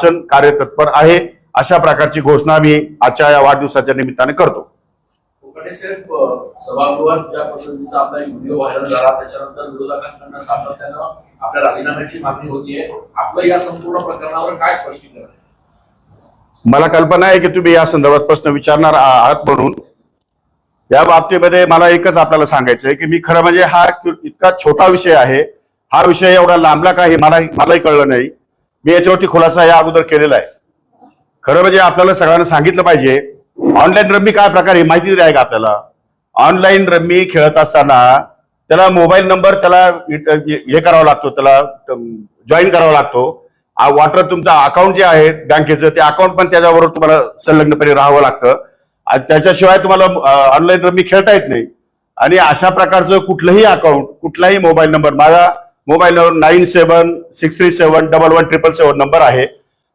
शासन कार्यतत्पर आहे अशा प्रकारची घोषणा मी आजच्या या वाढदिवसाच्या निमित्ताने करतो. कोकणे साहेब अ, सभागृहात ज्या पद्धतीचा आपला एक व्हिडिओ व्हायरल झाला त्याच्यानंतर विरोधकांकडनं सातत्यानं आपल्या राजीनाम्याची मागणी होतीये. आपलं या संपूर्ण प्रकरणावर काय स्पष्टीकरण आहे? मला कल्पना आहे की तुम्ही या संदर्भात प्रश्न विचारणार आहात म्हणून. या बाबतीमध्ये मला एकच आपल्याला सांगायचं आहे की मी खरं म्हणजे हा इतका छोटा विषय आहे. हा विषय एवढा लांबला का हे मला मलाही कळलं नाही. मी याच्यावरती खुलासा या अगोदर केलेला आहे. खरं म्हणजे आपल्याला सगळ्यांना सांगितलं पाहिजे ऑनलाईन रम्मी काय प्रकार आहे माहिती तरी आहे का आपल्याला? ऑनलाईन रम्मी खेळत असताना त्याला मोबाईल नंबर त्याला हे करावा लागतो त्याला जॉईन करावा लागतो. वॉटर तुमचा अकाउंट जे आहे बँकेचं ते अकाउंट पण त्याच्याबरोबर तुम्हाला संलग्नपणे राहावं लागतं. आणि त्याच्याशिवाय तुम्हाला ऑनलाईन रम्मी खेळता येत नाही. आणि अशा प्रकारचं कुठलंही अकाउंट कुठलाही मोबाईल नंबर माझा mobile number nine seven six three seven double one triple seven number आहे.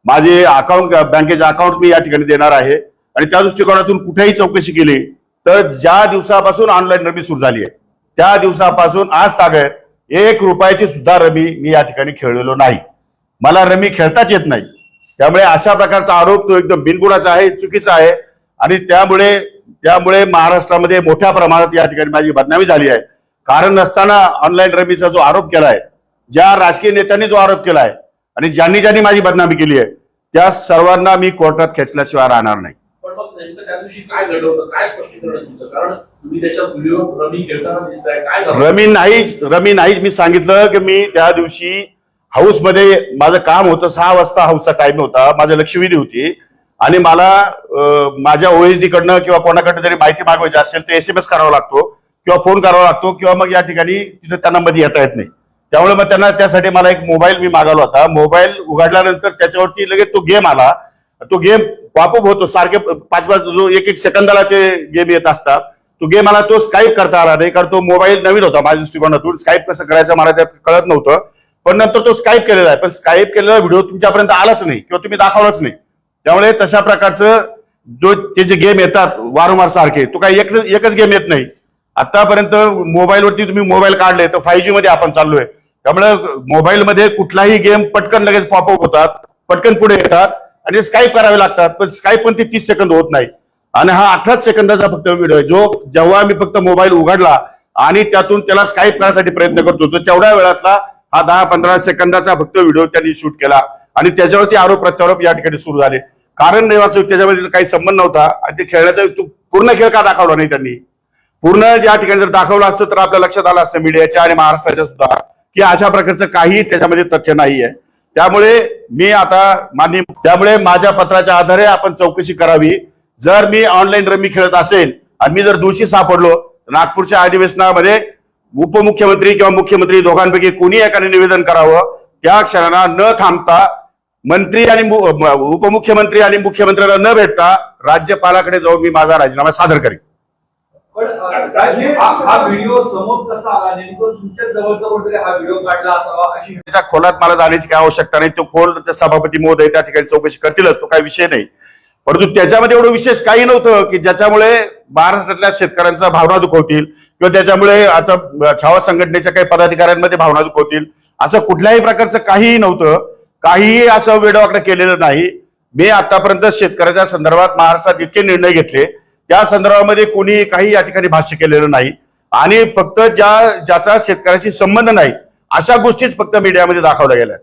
माझे अकाउंट बँकेचे अकाउंट मी या ठिकाणी देणार आहे. आणि त्या दृष्टिकोनातून कुठेही चौकशी केली तर ज्या दिवसापासून ऑनलाईन रमी सुरू झाली आहे त्या दिवसापासून आज तागत एक रुपयाची सुद्धा रमी मी या ठिकाणी खेळलेलो नाही. मला रमी खेळताच येत नाही. त्यामुळे अशा प्रकारचा आरोप तो एकदम बिनगुणाचा आहे चुकीचा आहे. आणि त्यामुळे त्यामुळे महाराष्ट्रामध्ये मोठ्या प्रमाणात या ठिकाणी माझी बदनामी झाली आहे. कारण नसताना ऑनलाईन रमीचा जो आरोप केलाय ज्या राजकीय नेत्यांनी जो आरोप केलाय आणि ज्यांनी ज्यांनी माझी बदनामी केली आहे त्या सर्वांना मी कोर्टात खेचल्याशिवाय राहणार नाही. आहे रमी झालं? रमी नाहीच रमी नाहीच मी सांगितलं की मी त्या दिवशी हाऊसमध्ये माझं काम होतं सहा वाजता हाऊसचा टाइम होता माझं लक्षवेधी होती. आणि मला माझ्या ओएसडी कडनं किंवा कोणाकडनं जरी माहिती मागवायची असेल तर एस एम एस करावा लागतो. किंवा फोन करावा लागतो किंवा मग या ठिकाणी तिथे त्यांना मध्ये येता येत नाही. त्यामुळे मग त्यांना त्यासाठी मला एक मोबाईल मी मागवला होता. मोबाईल उघडल्यानंतर त्याच्यावरती लगेच तो गेम आला. तो गेम पॉपअप होतो. सारखे पाच पाच जो एक एक सेकंदाला ते गेम येत असतात. तो गेम मला तो स्काईप करता आला नाही. कारण तो मोबाईल नवीन होता माझ्या दृष्टिकोनातून. स्काईप कसं करायचं मला त्यात कळत नव्हतं. पण नंतर तो स्काईप केलेला आहे. पण स्काईप केलेला व्हिडिओ तुमच्यापर्यंत आलाच नाही किंवा तुम्ही दाखवलाच नाही. त्यामुळे तशा प्रकारचं जो ते जे गेम येतात वारंवार सारखे तो काही एक एकच गेम येत नाही. आतापर्यंत मोबाईलवरती तुम्ही मोबाईल काढले तर फाय जी मध्ये आपण चाललोय. त्यामुळे मोबाईलमध्ये कुठलाही गेम पटकन लगेच पॉपअप होतात पटकन पुढे येतात आणि स्काईप करावे लागतात पण स्काईप पण ते तीस सेकंद होत नाही. आणि हा अठराच सेकंदाचा फक्त व्हिडिओ आहे जो जेव्हा मी फक्त मोबाईल उघडला आणि त्यातून त्याला स्काईप करण्यासाठी प्रयत्न करतो तर तेवढ्या वेळातला हा दहा पंधरा सेकंदाचा फक्त व्हिडिओ त्यांनी शूट केला. आणि त्याच्यावरती आरोप प्रत्यारोप या ठिकाणी सुरू झाले. कारण नाही वाचू त्याच्यामध्ये काही संबंध नव्हता आणि ते खेळण्याचा तो पूर्ण खेळ का दाखवला नाही त्यांनी? पूर्ण या ठिकाणी जर दाखवलं असतं तर आपल्या लक्षात आलं असतं मीडियाच्या आणि महाराष्ट्राच्या सुद्धा की अशा प्रकारचं काही त्याच्यामध्ये तथ्य नाही आहे त्यामुळे मी आता मान्य त्यामुळे माझ्या पत्राच्या आधारे आपण चौकशी करावी. जर मी ऑनलाईन रमी खेळत असेल आणि मी जर दोषी सापडलो तर नागपूरच्या अधिवेशनामध्ये उपमुख्यमंत्री किंवा मुख्यमंत्री दोघांपैकी कोणी एकाने निवेदन करावं त्या क्षणाला न थांबता मंत्री आणि उपमुख्यमंत्री आणि मुख्यमंत्र्यांना न भेटता राज्यपालाकडे जाऊन मी माझा राजीनामा सादर करेन. पण अ, साहेब, हा हा व्हिडिओ समोर कसा आला? नेमकं तुमच्या जवळचा कोणतरी हा व्हिडिओ काढला असावा अशी त्याच्या खोलात मला जाण्याची काही आवश्यकता नाही. तो खोल सभापती महोदय त्या ठिकाणी चौकशी करतीलच तो काही विषय नाही. परंतु त्याच्यामध्ये एवढं विशेष काही नव्हतं की ज्याच्यामुळे महाराष्ट्रातल्या शेतकऱ्यांचा भावना दुखवतील किंवा त्याच्यामुळे आता छावा संघटनेच्या काही पदाधिकाऱ्यांमध्ये भावना दुखवतील. असं कुठल्याही प्रकारचं काहीही नव्हतं. काहीही असं वेडवाकडं केलेलं नाही. मी आतापर्यंत शेतकऱ्याच्या संदर्भात महाराष्ट्रात इतके निर्णय घेतले. त्या संदर्भामध्ये कोणी काही या ठिकाणी भाष्य केलेलं नाही. आणि फक्त ज्या ज्याचा शेतकऱ्याशी संबंध नाही अशा गोष्टीच फक्त मीडियामध्ये दाखवल्या गेल्या.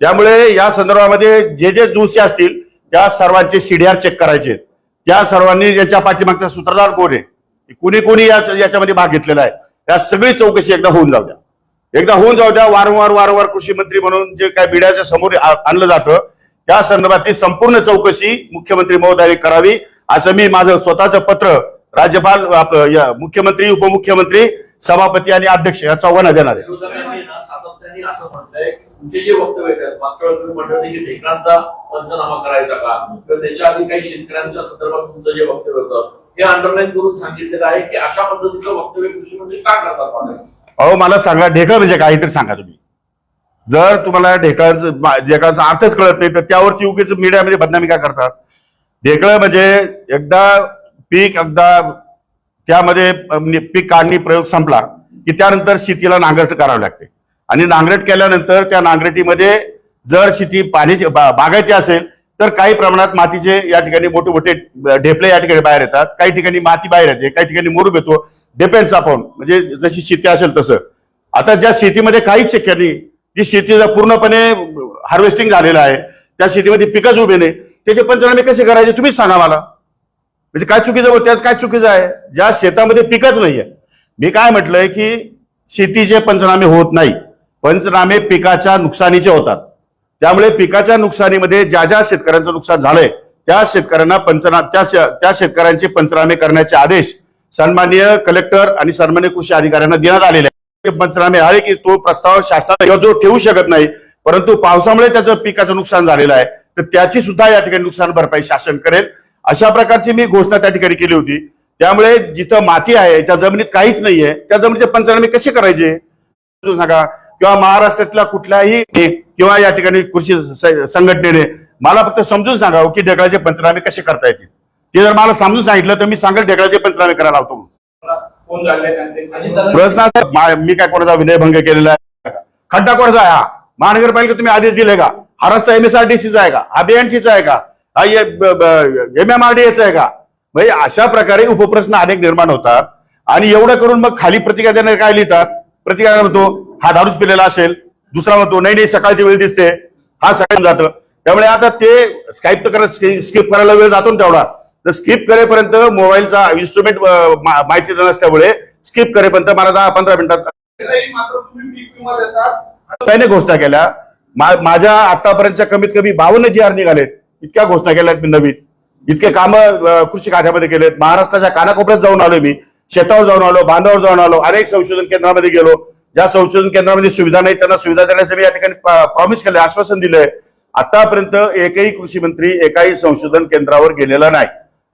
त्यामुळे या संदर्भामध्ये जे जे दोषी असतील त्या सर्वांचे सीडीआर चेक करायचे. त्या सर्वांनी याच्या पाठीमागचा सूत्रधार कोण आहे? कुणी कुणी या याच्यामध्ये भाग घेतलेला आहे. त्या सगळी चौकशी एकदा होऊन जाऊ द्या. एकदा होऊन जाऊ द्या वारंवार वारंवार कृषी मंत्री म्हणून जे काय मीडियाच्या समोर आणलं जातं त्या संदर्भातली संपूर्ण चौकशी मुख्यमंत्री महोदयाने करावी. असं मी माझं स्वतःचं पत्र राज्यपाल मुख्यमंत्री उपमुख्यमंत्री सभापती आणि अध्यक्ष या चौघांना देणार आहे. असं म्हणताय तुमचे जे वक्तव्य मागच्या वेळी तुम्ही म्हणत की ढेकणांचा पंचनामा करायचा का किंवा त्याच्या आधी काही शेतकऱ्यांच्या संदर्भात तुमचं जे वक्तव्य होतं हे अंडरलाईन करून सांगितलेलं आहे की अशा पद्धतीचं वक्तव्य कृषी मंत्री का करतात अहो मला सांगा ढेकळ म्हणजे काहीतरी सांगा तुम्ही. जर तुम्हाला ढेकळाचं ढेकळाचा अर्थच कळत नाही तर त्यावरती उगीच मीडियामध्ये बदनामी का करतात? ढेकळं म्हणजे एकदा पीक एकदा त्यामध्ये म्हणजे पीक काढणी प्रयोग संपला की त्यानंतर शेतीला नांगरट करावी लागते. आणि नांगरट केल्यानंतर त्या नांगरटीमध्ये जर शेती पाणी बागायची बागायती असेल तर काही प्रमाणात मातीचे या ठिकाणी मोठे मोठे ढेपले या ठिकाणी बाहेर येतात. काही ठिकाणी माती बाहेर येते काही ठिकाणी मुरूम येतो डिपेंड्स आपण म्हणजे जशी शेती असेल तसं. आता ज्या शेतीमध्ये काहीच शक्य नाही जी शेती पूर्णपणे हार्वेस्टिंग झालेलं आहे त्या शेतीमध्ये पिकच उभे नाही त्याचे पंचनामे कसे करायचे तुम्हीच सांगा मला. म्हणजे काय चुकीचं होतं त्यात काय चुकीचं आहे? ज्या शेतामध्ये पिकच नाहीये. मी काय म्हटलंय की शेतीचे पंचनामे होत नाही. पंचनामे पिकाच्या नुकसानीचे होतात. त्यामुळे पिकाच्या नुकसानीमध्ये ज्या ज्या शेतकऱ्यांचं नुकसान झालंय त्या शेतकऱ्यांना पंचना त्या त्या शेतकऱ्यांचे पंचनामे करण्याचे आदेश सन्माननीय कलेक्टर आणि सन्मान्य कृषी अधिकाऱ्यांना देण्यात आलेले आहे ते पंचनामे आहे की तो प्रस्ताव शासनाला जो ठेवू शकत नाही परंतु पावसामुळे त्याचं पिकाचं नुकसान झालेलं आहे. तर त्याची सुद्धा या ठिकाणी नुकसान भरपाई शासन करेल. अशा प्रकारची मी घोषणा त्या ठिकाणी केली होती. त्यामुळे जिथं माती आहे ज्या जमिनीत काहीच नाहीये त्या जमिनीचे पंचनामे कसे करायचे? सांगा. किंवा महाराष्ट्रातल्या कुठल्याही किंवा या ठिकाणी कृषी संघटनेने मला फक्त समजून सांगावं की ढेकळाचे पंचनामे कसे करता येतील. ते जर मला समजून सांगितलं तर मी सांगेल ढेकळाचे पंचनामे करायला लावतो प्रश्न मा- काय कोणाचा विनयभंग केलेला आहे? खड्डा कोणाचा आहे हा? महानगरपालिका तुम्ही आदेश दिले का? हा रस्ता एमएसआरडीसीचा आहे का? हा बीएनसीचा आहे का? हा एम एम आर डी आहे का? म्हणजे अशा प्रकारे उपप्रश्न अनेक निर्माण होतात. आणि एवढं करून मग खाली प्रतिक्रिया देणारे काय लिहितात? प्रतिक्रिया म्हणतो? हा दारूच पिलेला असेल. दुसरा म्हणतो नाही नाही सकाळची वेळ दिसते. हा सकाळी जातं. त्यामुळे आता ते स्काईप तर करत स्किप करायला वेळ जातो ना तेवढा. तर स्किप करेपर्यंत मोबाईलचा इन्स्ट्रुमेंट माहिती नसल्यामुळे स्किप करेपर्यंत मला दहा पंधरा मिनिटात त्याने घोषणा केल्या माझ्या आतापर्यंतच्या कमीत कमी बावन्न जी आर निघालेत. इतक्या घोषणा केल्यात मी नवीन. इतके काम कृषी खात्यामध्ये केलेत. महाराष्ट्राच्या कानाकोपऱ्यात जाऊन आलो मी. शेतावर जाऊन आलो बांधावर जाऊन आलो अनेक संशोधन केंद्रामध्ये गेलो. ज्या संशोधन केंद्रामध्ये सुविधा नाही त्यांना सुविधा देण्याचं मी या ठिकाणी प्रॉमिस केलं आश्वासन दिलंय. आतापर्यंत एकही कृषी मंत्री एकाही संशोधन केंद्रावर गेलेला नाही.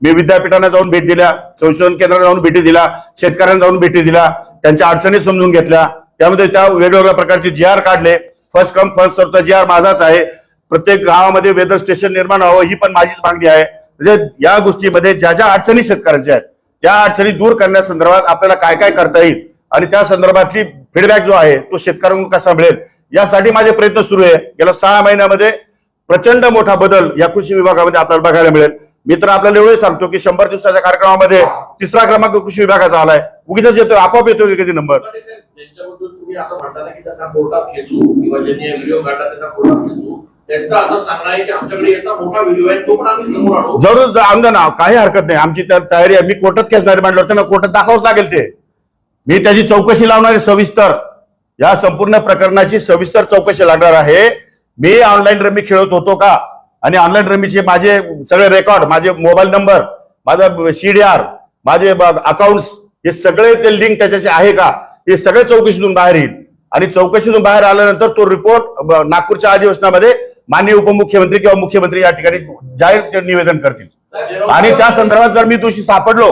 मी विद्यापीठांना जाऊन भेट दिल्या संशोधन केंद्राला जाऊन भेटी दिल्या शेतकऱ्यांना जाऊन भेटी दिल्या त्यांच्या अडचणी समजून घेतल्या. त्यामध्ये त्या वेगवेगळ्या प्रकारचे जी आर काढले. फर्स्ट कम फर्स्ट सर्वचा जी आर माझाच आहे. प्रत्येक गावामध्ये वेदर स्टेशन निर्माण व्हावं ही पण माझीच मागणी आहे. म्हणजे या गोष्टीमध्ये ज्या ज्या अडचणी शेतकऱ्यांच्या आहेत त्या अडचणी दूर करण्यासंदर्भात आपल्याला काय काय करता येईल आणि त्या संदर्भातली फीडबॅक जो आहे तो शेतकऱ्यांकडून कसा मिळेल यासाठी माझे प्रयत्न सुरू आहे. गेल्या सहा महिन्यामध्ये प्रचंड मोठा बदल या कृषी विभागामध्ये आपल्याला बघायला मिळेल. मी तर आपल्याला एवढंच सांगतो की शंभर दिवसाच्या कार्यक्रमामध्ये तिसरा क्रमांक कृषी विभागाचा आलाय. उगीच येतो आपोआप येतो की कधी नंबर आणू. जरूर आणलं ना काही हरकत नाही. आमची त्या तयारी आहे. मी कोर्टात खेचणारे मांडलं त्यांना कोर्टात दाखवावंच लागेल ते. मी त्याची चौकशी लावणार आहे सविस्तर या संपूर्ण प्रकरणाची सविस्तर चौकशी लागणार आहे. मी ऑनलाईन रमी खेळत होतो का? आणि ऑनलाईन रमीचे माझे सगळे रेकॉर्ड माझे मोबाईल नंबर माझा सीडीआर माझे अकाउंट्स हे सगळे ते लिंक त्याच्याशी आहे का? हे सगळे चौकशीतून बाहेर येईल. आणि चौकशीतून बाहेर आल्यानंतर तो रिपोर्ट नागपूरच्या अधिवेशनामध्ये माननीय उपमुख्यमंत्री किंवा मुख्यमंत्री या ठिकाणी जाहीर निवेदन करतील. आणि त्या संदर्भात जर मी दोषी सापडलो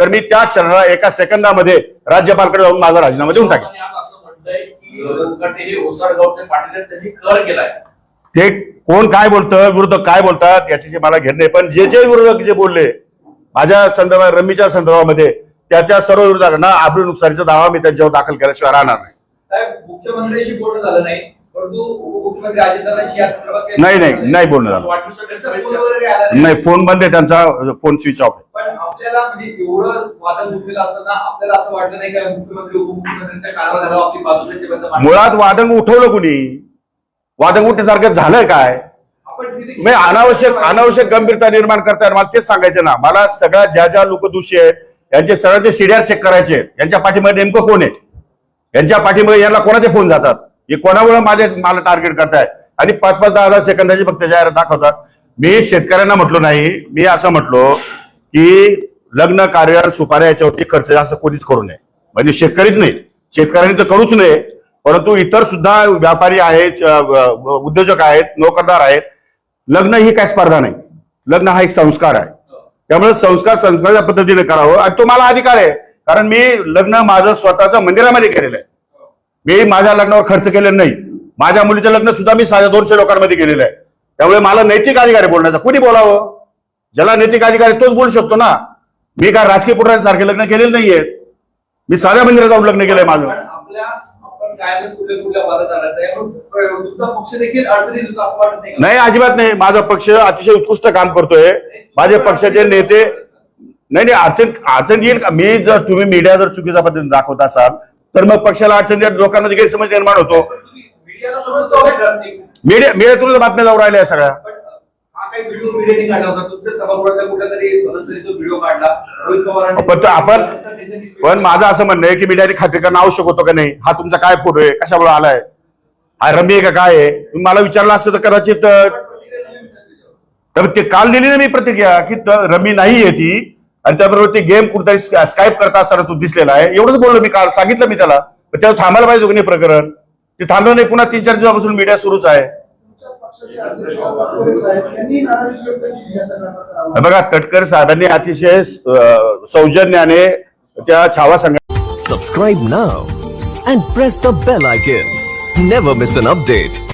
तर मी त्या क्षणाला एका सेकंदामध्ये राज्यपालकडे जाऊन माझा राजीनामा देऊन टाकेन. ते कोण काय बोलतं विरोधक काय बोलतात याच्याशी मला घेणं नाही. पण जे जे विरोधक जे बोलले माझ्या संदर्भात रमीच्या संदर्भामध्ये त्या त्या सर्व विरोधकांना आबरू नुकसानीचा दावा मी त्यांच्यावर दाखल केल्याशिवाय राहणार नाही. मुख्यमंत्र्यांशी बोलणं झालं नाही परंतु उपमुख्यमंत्री अजितदादांशी या संदर्भात काही नाही नाही नाही बोलणं झालं. नाही. नाही फोन बंद आहे त्यांचा फोन स्विच ऑफ आहे. पण आपल्याला म्हणजे एवढं वादन उठलेलं असताना आपल्याला असं वाटलं नाही का मुख्यमंत्री उपमुख्यमंत्र्यांच्या कानावर घालावं आपली बाजूला ते बंद मांडलं. मुळात वादंग उठवलं कुणी? वादंग उठण्यासारखं झालं काय मी अनावश्यक अनावश्यक गंभीरता निर्माण करताय मला तेच सांगायचं ना. मला सगळ्या ज्या ज्या लोक दोषी आहेत यांचे सगळ्यांचे सीडीआर चेक करायचे. यांच्या पाठीमध्ये नेमकं कोण आहे यांच्या पाठीमध्ये यांना कोणाचे फोन जातात? हे कोणामुळे माझे मला टार्गेट करताय? आणि पाच पाच दहा दहा सेकंदाची फक्त जाहिरात दाखवतात. मी शेतकऱ्यांना म्हटलो नाही. मी असं म्हटलो की लग्न कार्य सुपाऱ्या याच्यावरती खर्च जास्त कोणीच करू नये. म्हणजे शेतकरीच नाही. शेतकऱ्यांनी तर करूच नये. परंतु इतर सुद्धा व्यापारी आहेत उद्योजक आहेत नोकरदार आहेत. लग्न ही काय स्पर्धा नाही. लग्न हा एक संस्कार आहे. त्यामुळे संस्कार संस्काराच्या पद्धतीने करावं. आणि तो मला अधिकार आहे. कारण मी लग्न माझं स्वतःचं मंदिरामध्ये केलेलं आहे. मी माझ्या लग्नावर खर्च केलेला नाही. माझ्या मुलीचं लग्न सुद्धा मी साध्या दोनशे लोकांमध्ये केलेलं आहे. त्यामुळे मला नैतिक अधिकार आहे बोलण्याचा कुणी बोलावं? ज्याला नैतिक अधिकार आहे तोच बोलू शकतो ना? मी काय राजकीय पुढाऱ्यांसारखे लग्न केलेले नाहीये. मी साध्या मंदिरात जाऊन लग्न केलंय माझं. आपल्या आपण कायमच कुठल्या कुठल्या वादात आला त्यामुळे तुमचा पक्ष देखील अडचणीत होता असं वाटत नाही का? नाही अजिबात नाही. माझा पक्ष अतिशय उत्कृष्ट काम करतोय. माझे पक्षाचे नेते नाही नाही अडचण अडचण येईल का? मी जर तुम्ही मीडिया जर चुकीच्या पद्धतीने दाखवत असाल तर मग पक्षाला अडचण येईल लोकांमध्ये गैरसमज निर्माण होतो. तुम्ही मीडियाला नाही. मीडिया मीडियातूनच बातम्या जाऊ राहिल्या सगळ्या. पण काही व्हिडिओ मीडियाने काढला होता. तुमच्या सभागृहातल्या कुठल्या तरी सदस्याने तो व्हिडिओ काढला. रोहित पवारांनी पण तो आपण पण माझं असं म्हणणं आहे की मीडियाने खात्री करणं आवश्यक होतं का नाही? हा तुमचा काय फोटो आहे? कशामुळे आलाय? हा रमी आहे का काय आहे? तुम्ही मला विचारलं असतं तर कदाचित. तर ते काल दिली ना मी प्रतिक्रिया की रमी नाही आहे ती. आणि त्याबरोबर ते गेम कुठेतरी स्काईप करता असताना तू दिसलेला आहे. एवढंच बोललो मी काल. सांगितलं मी त्याला. पण त्याला थांबायला पाहिजे प्रकरण. ते थांबलं नाही. पुन्हा तीन चार दिवसापासून मीडिया सुरूच आहे. बघा तटकर साहेबांनी अतिशय सौजन्याने त्या छावा सांगा subscribe now and press the bell icon never miss an update